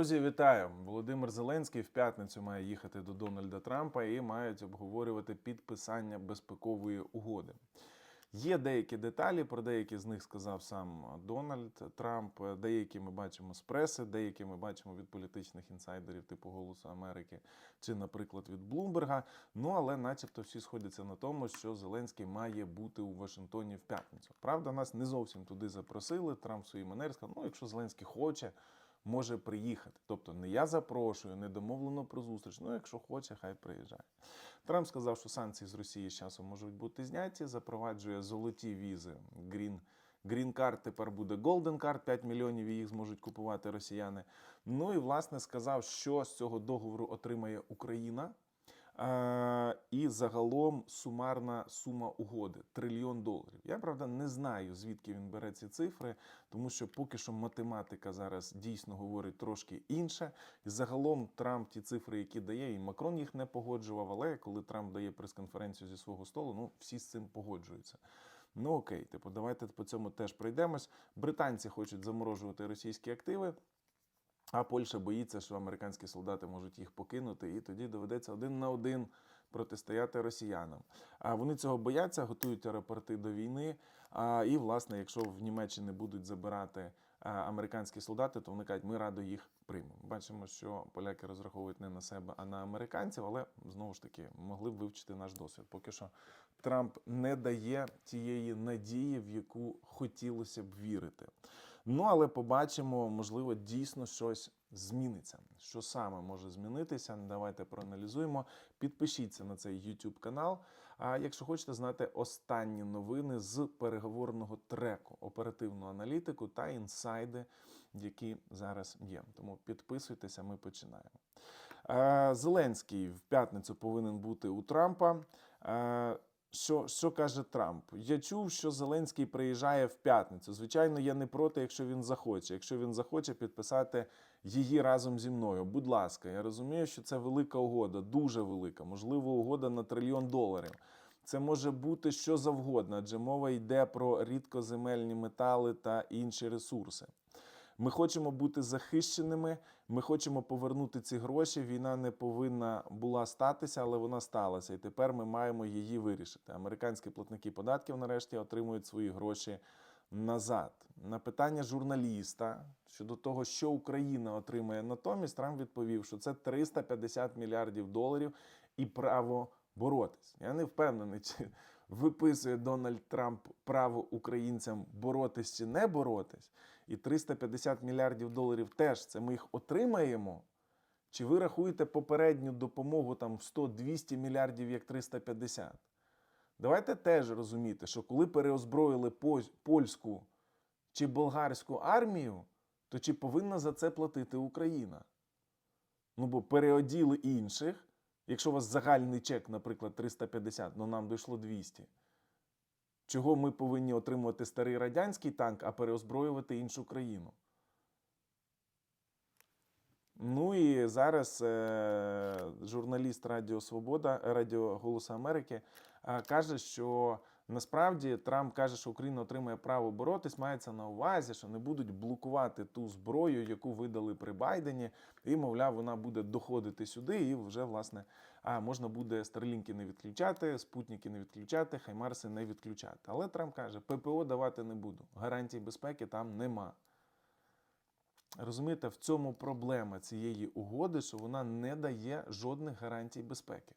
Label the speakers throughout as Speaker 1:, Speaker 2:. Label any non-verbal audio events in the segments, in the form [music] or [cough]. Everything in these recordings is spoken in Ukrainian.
Speaker 1: Друзі, вітаю! Володимир Зеленський в п'ятницю має їхати до Дональда Трампа і мають обговорювати підписання безпекової угоди. Є деякі деталі, про деякі з них сказав сам Дональд Трамп. Деякі ми бачимо з преси, деякі ми бачимо від політичних інсайдерів, типу Голосу Америки, чи, наприклад, від Блумберга. Ну але, начебто, всі сходяться на тому, що Зеленський має бути у Вашингтоні в п'ятницю. Правда, нас не зовсім туди запросили. Трамп в своїй сказав, ну якщо Зеленський хоче. Може приїхати, тобто не я запрошую, не домовлено про зустріч. Ну, якщо хоче, хай приїжджає. Трамп сказав, що санкції з Росії з часом можуть бути зняті. Запроваджує золоті візи. Green, Green Card тепер буде Golden Card, 5 мільйонів їх зможуть купувати росіяни. Ну і власне сказав, що з цього договору отримає Україна. І загалом сумарна сума угоди трильйон доларів. Я правда не знаю звідки він бере ці цифри, тому що поки що математика зараз дійсно говорить трошки інше. І загалом Трамп ті цифри, які дає, і Макрон їх не погоджував. Але коли Трамп дає прес-конференцію зі свого столу, ну всі з цим погоджуються. Ну окей, типу, давайте по цьому теж пройдемось. Британці хочуть заморожувати російські активи. А Польща боїться, що американські солдати можуть їх покинути, і тоді доведеться один на один протистояти росіянам. А вони цього бояться, готують аеропорти до війни. А, і, власне, якщо в Німеччині будуть забирати американські солдати, то вони кажуть, ми радо їх приймемо. Бачимо, що поляки розраховують не на себе, а на американців, але знову ж таки могли б вивчити наш досвід. Поки що Трамп не дає тієї надії, в яку хотілося б вірити. Ну, але побачимо, можливо, дійсно щось зміниться. Що саме може змінитися? Давайте проаналізуємо. Підпишіться на цей YouTube канал. А якщо хочете знати останні новини з переговорного треку, оперативну аналітику та інсайди, які зараз є. Тому підписуйтеся, ми починаємо. Е, Зеленський в п'ятницю повинен бути у Трампа. Що, що каже Трамп? Я чув, що Зеленський приїжджає в п'ятницю. Звичайно, я не проти, якщо він захоче. Якщо він захоче підписати її разом зі мною. Будь ласка, я розумію, що це велика угода, дуже велика, можливо, угода на трильйон доларів. Це може бути що завгодно, адже мова йде про рідкоземельні метали та інші ресурси. Ми хочемо бути захищеними. Ми хочемо повернути ці гроші. Війна не повинна була статися, але вона сталася. І тепер ми маємо її вирішити. Американські платники податків нарешті отримують свої гроші назад. На питання журналіста щодо того, що Україна отримає натомість, Трамп відповів, що це 350 мільярдів доларів і право боротись. Я не впевнений, чи виписує Дональд Трамп право українцям боротись чи не боротись. І 350 мільярдів доларів теж це ми їх отримаємо. Чи ви рахуєте попередню допомогу там в 100-200 мільярдів як 350? Давайте теж розуміти, що коли переозброїли польську чи болгарську армію, то чи повинна за це платити Україна? Ну бо переоділи інших. Якщо у вас загальний чек, наприклад, 350, ну нам дійшло 200. Чого ми повинні отримувати старий радянський танк, а переозброювати іншу країну? Ну і зараз е, журналіст Радіо Свобода, Радіо Голосу Америки е, каже, що насправді Трамп каже, що Україна отримає право боротись. Мається на увазі, що не будуть блокувати ту зброю, яку видали при Байдені, і мовляв, вона буде доходити сюди, і вже власне можна буде старлінки не відключати, спутники не відключати, хаймарси не відключати. Але Трамп каже, ППО давати не буду. Гарантій безпеки там нема. Розумієте, в цьому проблема цієї угоди, що вона не дає жодних гарантій безпеки.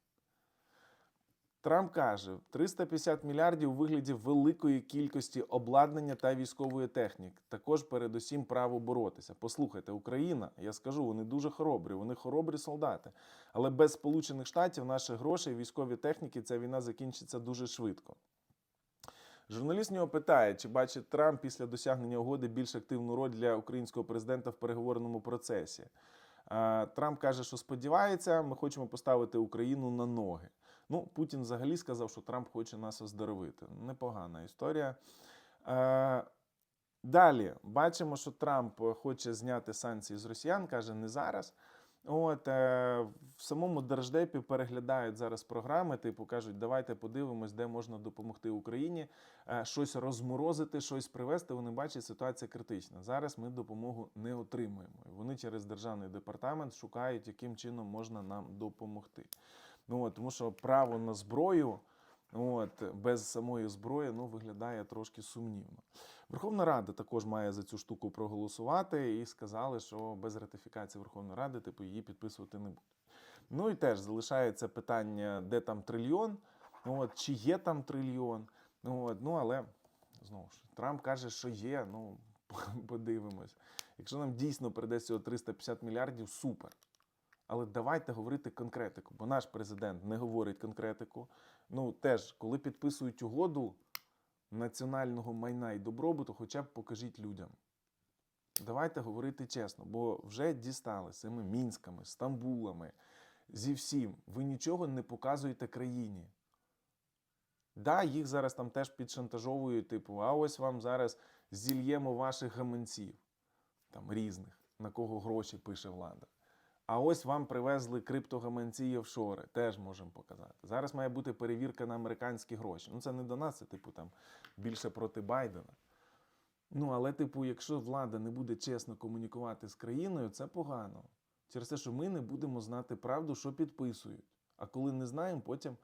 Speaker 1: Трамп каже, 350 мільярдів у вигляді великої кількості обладнання та військової техніки. Також передусім право боротися. Послухайте, Україна, я скажу, вони дуже хоробрі, вони хоробрі солдати. Але без Сполучених Штатів наших грошей, військові техніки, ця війна закінчиться дуже швидко. Журналіст нього питає, чи бачить Трамп після досягнення угоди більш активну роль для українського президента в переговорному процесі. Трамп каже, що сподівається, ми хочемо поставити Україну на ноги. Ну, Путін взагалі сказав, що Трамп хоче нас оздоровити. Непогана історія. Е, Далі бачимо, що Трамп хоче зняти санкції з росіян, каже, не зараз. От е, в самому держдепі переглядають зараз програми, типу кажуть, давайте подивимось, де можна допомогти Україні, е, щось розморозити, щось привезти. Вони бачать, ситуація критична. Зараз ми допомогу не отримуємо. Вони через державний департамент шукають, яким чином можна нам допомогти. Ну тому що право на зброю. От, без самої зброї ну, виглядає трошки сумнівно. Верховна Рада також має за цю штуку проголосувати і сказали, що без ратифікації Верховної Ради типу, її підписувати не будуть. Ну і теж залишається питання, де там трильйон, ну, от, чи є там трильйон. Ну, от, ну але знову ж Трамп каже, що є. Ну, [laughs] подивимось. Якщо нам дійсно прийдеться цього 350 мільярдів, супер. Але давайте говорити конкретику, бо наш президент не говорить конкретику. Ну, теж, коли підписують угоду національного майна і добробуту, хоча б покажіть людям. Давайте говорити чесно, бо вже дістали цими мінськами, Стамбулами, зі всім. Ви нічого не показуєте країні. Да, їх зараз там теж підшантажовують, типу, а ось вам зараз зільємо ваших гаманців, там різних, на кого гроші пише влада. А ось вам привезли криптогаманці і офшори, теж можемо показати. Зараз має бути перевірка на американські гроші. Ну, це не до нас, це, типу, там більше проти Байдена. Ну, але, типу, якщо влада не буде чесно комунікувати з країною, це погано. Через те, що ми не будемо знати правду, що підписують. А коли не знаємо, потім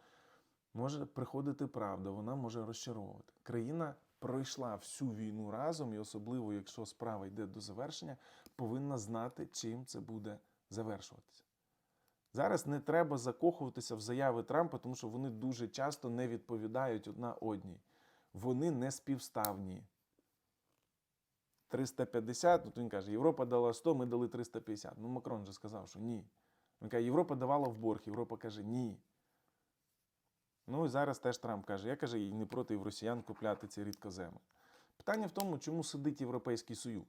Speaker 1: може приходити правда, вона може розчаровувати. Країна пройшла всю війну разом, і особливо, якщо справа йде до завершення, повинна знати, чим це буде завершуватися. Зараз не треба закохуватися в заяви Трампа, тому що вони дуже часто не відповідають одна одній. Вони не співставні. 350, ну то він каже, Європа дала 100, ми дали 350. Ну, Макрон же сказав, що ні. Він каже, Європа давала в борг, Європа каже, ні. Ну і зараз теж Трамп каже, я каже, і не проти росіян купляти ці рідкоземи. Питання в тому, чому сидить Європейський Союз.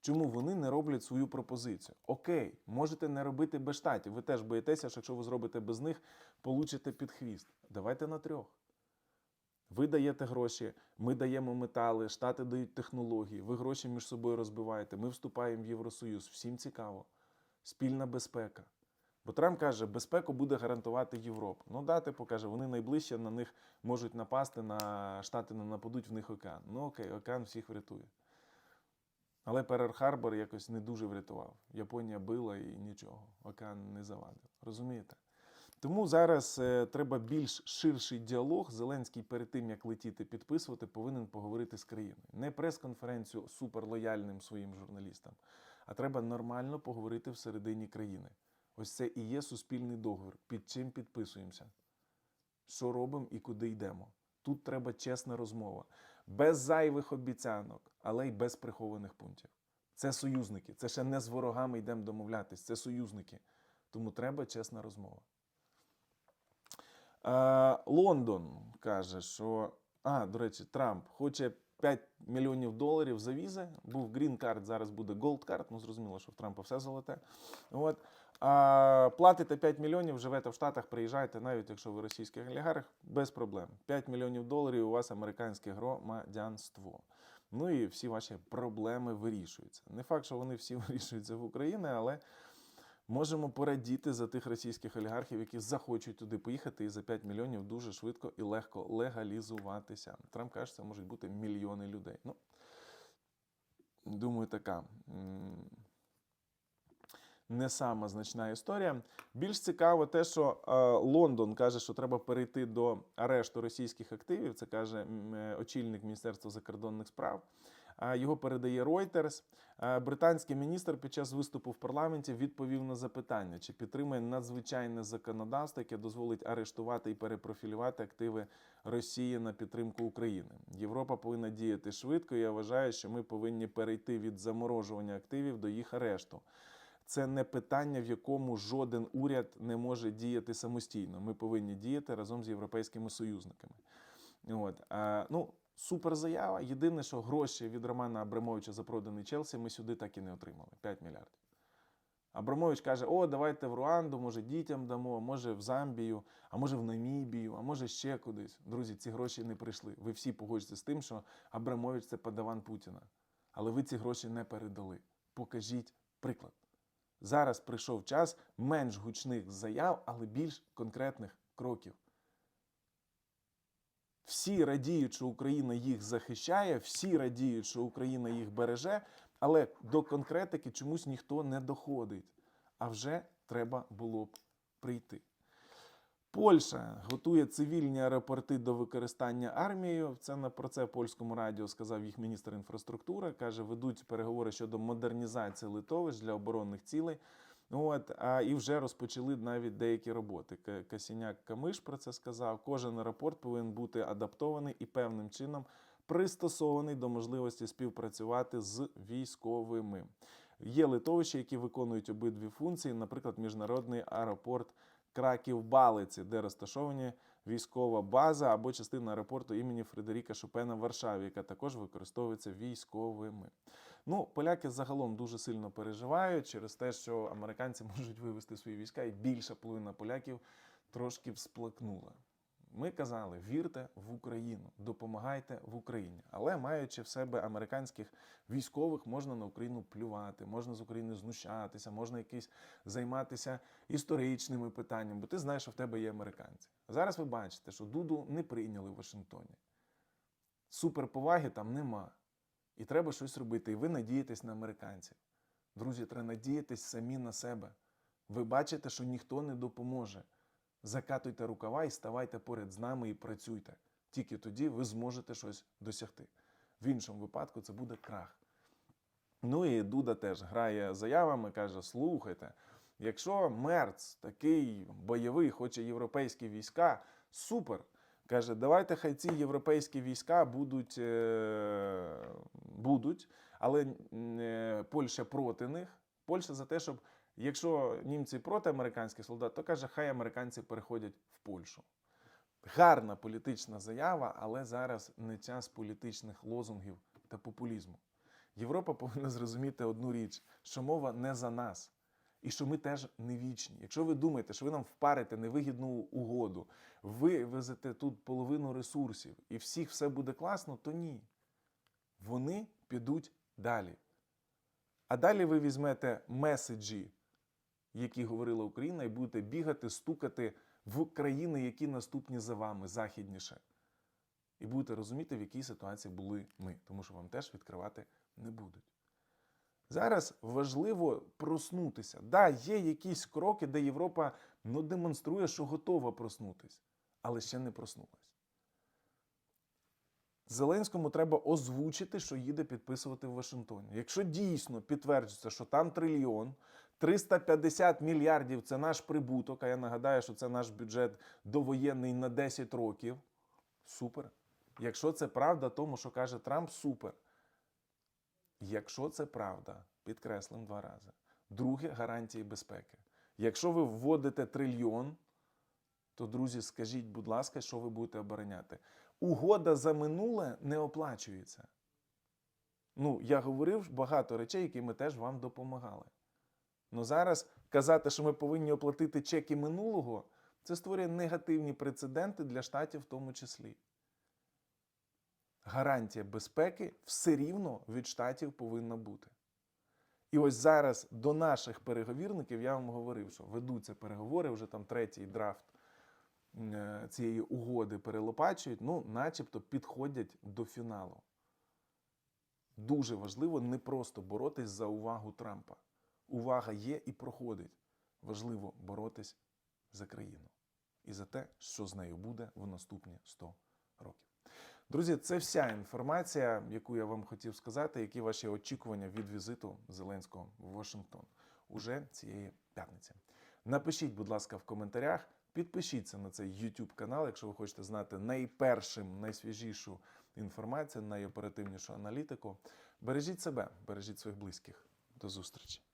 Speaker 1: Чому вони не роблять свою пропозицію? Окей, можете не робити без штатів. Ви теж боїтеся, що якщо ви зробите без них, получите під хвіст. Давайте на трьох. Ви даєте гроші, ми даємо метали, штати дають технології, ви гроші між собою розбиваєте, ми вступаємо в Євросоюз. Всім цікаво. Спільна безпека. Бо Трамп каже, безпеку буде гарантувати Європа. Ну да, типу каже, вони найближче на них можуть напасти, на штати не нападуть, в них океан. Ну окей, океан всіх врятує. Але Перер Харбор якось не дуже врятував. Японія била і нічого. Океан не завадив. Розумієте? Тому зараз е, треба більш ширший діалог. Зеленський перед тим, як летіти підписувати, повинен поговорити з країною. Не прес-конференцію суперлояльним своїм журналістам, а треба нормально поговорити всередині країни. Ось це і є суспільний договір. Під чим підписуємося, що робимо і куди йдемо. Тут треба чесна розмова, без зайвих обіцянок, але й без прихованих пунктів. Це союзники. Це ще не з ворогами йдемо домовлятись, це союзники. Тому треба чесна розмова. Е, Лондон каже, що. А, до речі, Трамп хоче 5 мільйонів доларів за візи. Був грін карт, зараз буде голд карт. Ну, зрозуміло, що в Трампа все золоте. От. А, платите 5 мільйонів, живете в Штатах, приїжджаєте, навіть якщо ви російський олігарх, без проблем. 5 мільйонів доларів у вас американське громадянство. Ну і всі ваші проблеми вирішуються. Не факт, що вони всі [laughs] вирішуються в Україні, але можемо порадіти за тих російських олігархів, які захочуть туди поїхати і за 5 мільйонів дуже швидко і легко легалізуватися. Трамп каже, це можуть бути мільйони людей. Ну, думаю, така. Не сама значна історія. Більш цікаво те, що е, Лондон каже, що треба перейти до арешту російських активів. Це каже е, очільник Міністерства закордонних справ. Його передає Reuters. Британський міністр під час виступу в парламенті відповів на запитання, чи підтримує надзвичайне законодавство, яке дозволить арештувати і перепрофілювати активи Росії на підтримку України. Європа повинна діяти швидко. і Я вважаю, що ми повинні перейти від заморожування активів до їх арешту. Це не питання, в якому жоден уряд не може діяти самостійно. Ми повинні діяти разом з європейськими союзниками. От. Ну, супер заява. Єдине, що гроші від Романа Абрамовича за проданий Челсі ми сюди так і не отримали 5 мільярдів. Абрамович каже: о, давайте в Руанду, може дітям дамо, може в Замбію, а може в Намібію, а може ще кудись. Друзі, ці гроші не прийшли. Ви всі погоджуєтеся з тим, що Абрамович це подаван Путіна. Але ви ці гроші не передали. Покажіть приклад. Зараз прийшов час менш гучних заяв, але більш конкретних кроків. Всі радіють, що Україна їх захищає, всі радіють, що Україна їх береже, але до конкретики чомусь ніхто не доходить. А вже треба було б прийти. Польща готує цивільні аеропорти до використання армією. Це на про це польському радіо сказав їх міністр інфраструктури. каже, ведуть переговори щодо модернізації литовищ для оборонних цілей. От, а і вже розпочали навіть деякі роботи. Касіняк Камиш про це сказав. Кожен аеропорт повинен бути адаптований і певним чином пристосований до можливості співпрацювати з військовими. Є литовища, які виконують обидві функції, наприклад, міжнародний аеропорт Краків-Балиці, де розташовані військова база або частина аеропорту імені Фредеріка Шопена в Варшаві, яка також використовується військовими. Ну, поляки загалом дуже сильно переживають через те, що американці [laughs] можуть вивести свої війська, і більша половина поляків трошки всплакнула. Ми казали, вірте в Україну, допомагайте в Україні. Але маючи в себе американських військових, можна на Україну плювати, можна з України знущатися, можна якісь займатися історичними питаннями, бо ти знаєш, що в тебе є американці. Зараз ви бачите, що Дуду не прийняли в Вашингтоні. Суперповаги там нема. І треба щось робити. І ви надієтесь на американців. Друзі, треба надіятись самі на себе. Ви бачите, що ніхто не допоможе. Закатуйте рукава і ставайте поряд з нами і працюйте. Тільки тоді ви зможете щось досягти. В іншому випадку це буде крах. Ну і Дуда теж грає заявами, каже: слухайте, якщо Мерц такий бойовий, хоче європейські війська, супер. Каже, давайте хай ці європейські війська будуть, е, будуть але е, Польща проти них. Польща за те, щоб якщо німці проти американських солдат, то каже, хай американці переходять в Польщу. Гарна політична заява, але зараз не час політичних лозунгів та популізму. Європа повинна зрозуміти одну річ, що мова не за нас, і що ми теж не вічні. Якщо ви думаєте, що ви нам впарите невигідну угоду, вивезете тут половину ресурсів і всіх все буде класно, то ні. Вони підуть далі. А далі ви візьмете меседжі, які говорила Україна, і будете бігати, стукати в країни, які наступні за вами, західніше. І будете розуміти, в якій ситуації були ми, тому що вам теж відкривати не будуть. Зараз важливо проснутися. Да, є якісь кроки, де Європа ну, демонструє, що готова проснутися, але ще не проснулась. Зеленському треба озвучити, що їде підписувати в Вашингтоні. Якщо дійсно підтверджується, що там трильйон, 350 мільярдів це наш прибуток, а я нагадаю, що це наш бюджет довоєнний на 10 років. Супер. Якщо це правда, тому що каже Трамп, супер. Якщо це правда, підкреслим два рази. Друге гарантії безпеки. Якщо ви вводите трильйон, то, друзі, скажіть, будь ласка, що ви будете обороняти. Угода за минуле не оплачується. Ну, я говорив багато речей, які ми теж вам допомагали. Ну зараз казати, що ми повинні оплатити чеки минулого, це створює негативні прецеденти для штатів в тому числі. Гарантія безпеки все рівно від штатів повинна бути. І ось зараз до наших переговірників я вам говорив, що ведуться переговори, вже там третій драфт е, цієї угоди перелопачують, ну, начебто підходять до фіналу. Дуже важливо не просто боротись за увагу Трампа. Увага є і проходить. Важливо боротись за країну і за те, що з нею буде в наступні 100 років. Друзі, це вся інформація, яку я вам хотів сказати, які ваші очікування від візиту Зеленського в Вашингтон уже цієї п'ятниці. Напишіть, будь ласка, в коментарях, підпишіться на цей YouTube канал, якщо ви хочете знати найпершим, найсвіжішу інформацію, найоперативнішу аналітику. Бережіть себе, бережіть своїх близьких. До зустрічі!